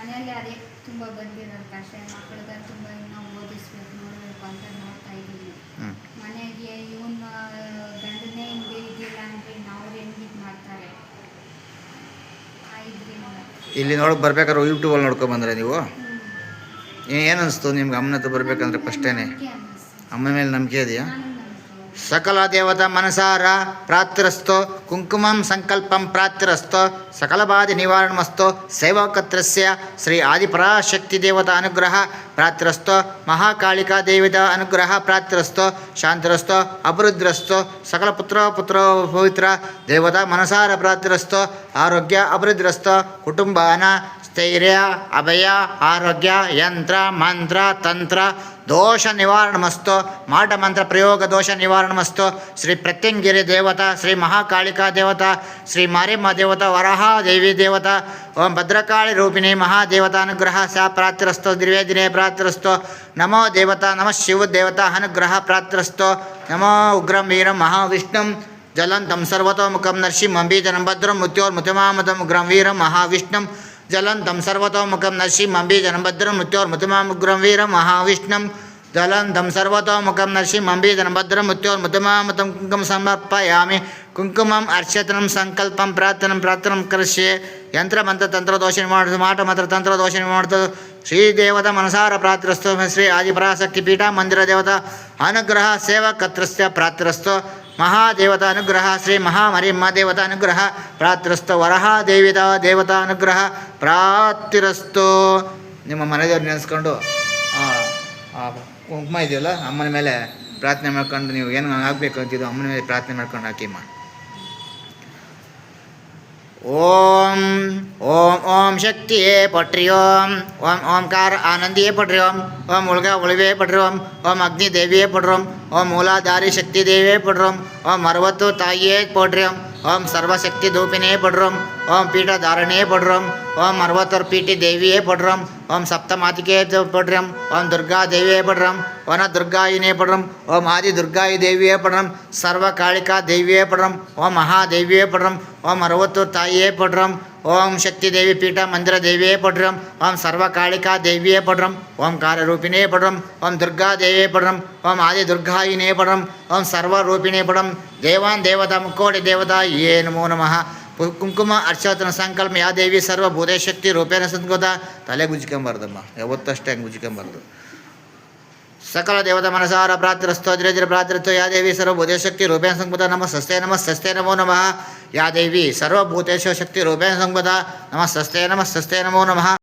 ಮನೆಯಲ್ಲಿ ಅದೇ ತುಂಬ ಬಂದಿರೋದು ಕಷ್ಟ ಮಕ್ಕಳಿಗೆ ತುಂಬ ಇನ್ನೂ ಓದಿಸ್ಬೇಕು ನೋಡಬೇಕು ಅಂತ ನೋಡ್ತಾ ಇದ್ದೀನಿ ಮನೆಗೆ ಇವನ್ನ ಗಂಡನೇ ಹಿಂಗೆ ಇದಿಲ್ಲ ಅಂದರೆ ಅವ್ರು ಹೆಂಗೆ ಇದು ಮಾಡ್ತಾರೆ? ಇಲ್ಲಿ ನೋಡಕ್ಕೆ ಬರ್ಬೇಕಾದ್ರೆ ಯೂಟ್ಯೂಬಲ್ಲಿ ನೋಡ್ಕೊ ಬಂದ್ರೆ ನೀವು? ಏನು ಅನಿಸ್ತು ನಿಮ್ಗೆ ಅಮ್ಮನ ಹತ್ರ ಬರ್ಬೇಕಂದ್ರೆ ಫಸ್ಟೇನೆ ಅಮ್ಮನ ಮೇಲೆ ನಂಬಿಕೆ ಇದೆಯಾ? సకల దేవత మనసారా ప్రాత్రస్తో కుంకుమం సంకల్పం ప్రాత్రస్తో సకల బాధి నివారణమస్తో శైవకత్రస్య శ్రీ ఆదిపరాశక్తి దేవత అనుగ్రహ ప్రాత్రస్తో మహాకాళికా దేవత అనుగ్రహ ప్రాత్రస్తో శాంతిరస్తో అభివృద్ధిరస్తో సకల పుత్ర పుత్ర పవిత్ర దేవత మనసార ప్రాత్రస్తో ఆరోగ్య అభివృద్ధిరస్తో కుటుంబాన ಸ್ಥೈರ್ಯ ಅಭಯ ಆರೋಗ್ಯ ಯಂತ್ರ ಮಂತ್ರ ತಂತ್ರ ದೋಷ ನಿವಾರಣಮಸ್ತು ಮಾಟ ಮಂತ್ರ ಪ್ರಯೋಗ ದೋಷ ನಿವಾರಣಮಸ್ತು ಶ್ರೀ ಪ್ರತ್ಯಂಗಿರಿ ದೇವತಾ ಶ್ರೀ ಮಹಾಕಾಳಿಕಾ ದೇವತಾ ಶ್ರೀ ಮಾರಿಮ್ಮ ದೇವತಾ ವರಹ ದೇವಿ ದೇವತಾ ಓಂ ಭದ್ರಕಾಳಿ ರೂಪಿಣಿ ಮಹಾದೇವತಾ ಅನುಗ್ರಹ ಸಾ ಪ್ರಾಪ್ತಿರಸ್ತು ದಿವ್ಯ ದಿನೇ ಪ್ರಾಪ್ತಿರಸ್ತು ನಮೋ ದೇವತಾ ನಮಃ ಶಿವ ದೇವತಾ ಅನುಗ್ರಹ ಪ್ರಾಪ್ತಿರಸ್ತು ನಮೋ ಉಗ್ರಂ ವೀರಂ ಮಹಾವಿಷ್ಣುಂ ಜಲಂತಂ ಸರ್ವತೋಮುಖಂ ನರಸಿಂಹಂ ಬೀಜನಂ ಭದ್ರಂ ಮೃತ್ಯೋರ್ಮುತಿಮಾಮದಂ ಉಗ್ರಂ ವೀರಂ ಮಹಾವಿಷ್ಣುಂ జలం జలంతం సర్వతోముఖం జనభద్రం మృత్యోర్ మృత్యోర్ముతుమాముగ్రం వీరం మహావిష్ణం జలం జలంతం సర్వతోముఖం నరసింహం బీజనభద్రం మృత్యోర్ముతుమాముతం కుంకుమ సమర్పయామి కుంకుమం అర్చతనం సంకల్పం ప్రార్థనం ప్రార్థనం కరిష్యే యంత్రమంత్ర తంత్రదోష నివారణ మాట మంత్ర తంత్రదోష నివారణ శ్రీదేవత మనసార ప్రాత్రస్థో శ్రీ ఆదిపరాశక్తి పీఠ మందిర దేవత అనుగ్రహ సేవ సేవకత్రస్య ప్రాత్రస్థో ಮಹಾದೇವತಾ ಅನುಗ್ರಹ, ಶ್ರೀ ಮಹಾಮರಿಮ್ಮ ದೇವತಾ ಅನುಗ್ರಹ, ಪ್ರಾತಿರಸ್ತು ವರಹ ದೇವಿತ ದೇವತಾ ಅನುಗ್ರಹ, ಪ್ರಾತಿರಸ್ತು. ನಿಮ್ಮ ಮನೆದೇವ್ರು ನೆನೆಸ್ಕೊಂಡು ಕುಂಕುಮ ಇದೆಯಲ್ಲ, ಅಮ್ಮನ ಮೇಲೆ ಪ್ರಾರ್ಥನೆ ಮಾಡ್ಕೊಂಡು ನೀವು ಏನು ಆಗಬೇಕು ಅಂತಿದ್ದು ಅಮ್ಮನ ಮೇಲೆ ಪ್ರಾರ್ಥನೆ ಮಾಡ್ಕೊಂಡು ಹಾಕಿಮ್ಮ ओम ओम ओम शक्ति ये पट्री ओम ओम ओमकार आनंदी ये पट्री ओम ओम उलवे पट्री ओम ओम अग्नि देवी पट्री ओम ओम मूलाधारी शक्ति देवी पट्री ओम ओम अरवत्तु ताये पट्री ओम ओम सर्वशक्ति धूपिने पट्री ಓಂ ಪೀಠ ಧಾರಣೆ ಪಡ್ರೋಂ ಓಂ ಅರವತ್ತರ ಪೀಠಿ ದೇವಿಯೇ ಪಡ್ರೋಂ ಓಂ ಸಪ್ತಮಾತಿಕೆ ಪಡ್ರಂ ಓಂ ದುರ್ಗಾ ದೇವಿಯೇ ಪಡ್ರಂ ವನ ದುರ್ಗಾಯಿನೇ ಪಡ್ರಂ ಓಂ ಆದಿ ದುರ್ಗಾಯಿ ದೇವಿಯೇ ಪಡ್ರಂ ಸರ್ವ ಕಾಳಿಕಾ ದೇವಿಯೇ ಪಡ್ರಂ ಓಂ ಮಹಾದೇವಿಯೇ ಪಡ್ರಂ ಓಂ ಅರವತ್ತು ತಾಯಿಯೇ ಪಡ್ರಂ ಓಂ ಶಕ್ತಿ ದೇವಿ ಪೀಠ ಮಂದಿರ ದೇವಿಯೇ ಪಡ್ರಂ ಓಂ ಸರ್ವ ಕಾಳಿಕಾ ದೇವಿಯೇ ಪಡ್ರಂ ಓಂ ಕಾರ್ಯರೂಪಿಣೇ ಪಡ್ರಂ ಓಂ ದುರ್ಗಾ ದೇವಿಯೇ ಪಡ್ರಂ ಓಂ ಆದಿ ದುರ್ಗಾಯಿನೇ ಪಡ್ರಂ ಓಂ ಸರ್ವರೂಪಿಣೇ ಪಡ್ರಂ ದೇವಾನ್ ದೇವತಾ ಮುಕ್ಕೋಟಿ ದೇವತಾ ಯೇ ನಮೋ ನಮಃ ಪು- ಕುಂಕುಮ, ಅರ್ಚಾತನ ಸಂಕಲ್ಪ, ಯಾ ದೇವಿ ಸರ್ವ ಭೂತಶಕ್ತಿ ರೂಪೇಣ ಸಂತ್ಕೋತ ತಲೆ ಗುಜ್ಕೊಂಬಾರ್ದಮ್ಮ. ಯಾವತ್ತಷ್ಟೇ ಹಂಗೆ ಗುಜ್ಕೊಂಬಾರ್ದು. ಸಕಲ ದೇವತ ಮನಸಾರ ಭ್ರಾತೃಸ್ತೋ ಧಿರ ಭ್ರಾತೃತ್ವ ಯಾ ದೇವಿ ಸರ್ವಭೂತೇಶಕ್ತಿ ರೂಪೇಣ ಸಂಸ್ಕೃತ ನಮ ಸಸ್ತೆ ನಮ ಸಸ್ತೆ ನಮೋ ನಮಃ. ಯಾ ದೇವಿ ಸರ್ವಭೂತೇಶ ಶಕ್ತಿ ರೂಪೇಣ ಸಂಸ್ಕೃತ ನಮ ಸಸ್ತೆ ನಮ ಸಸ್ತೆ ನಮೋ ನಮಃ.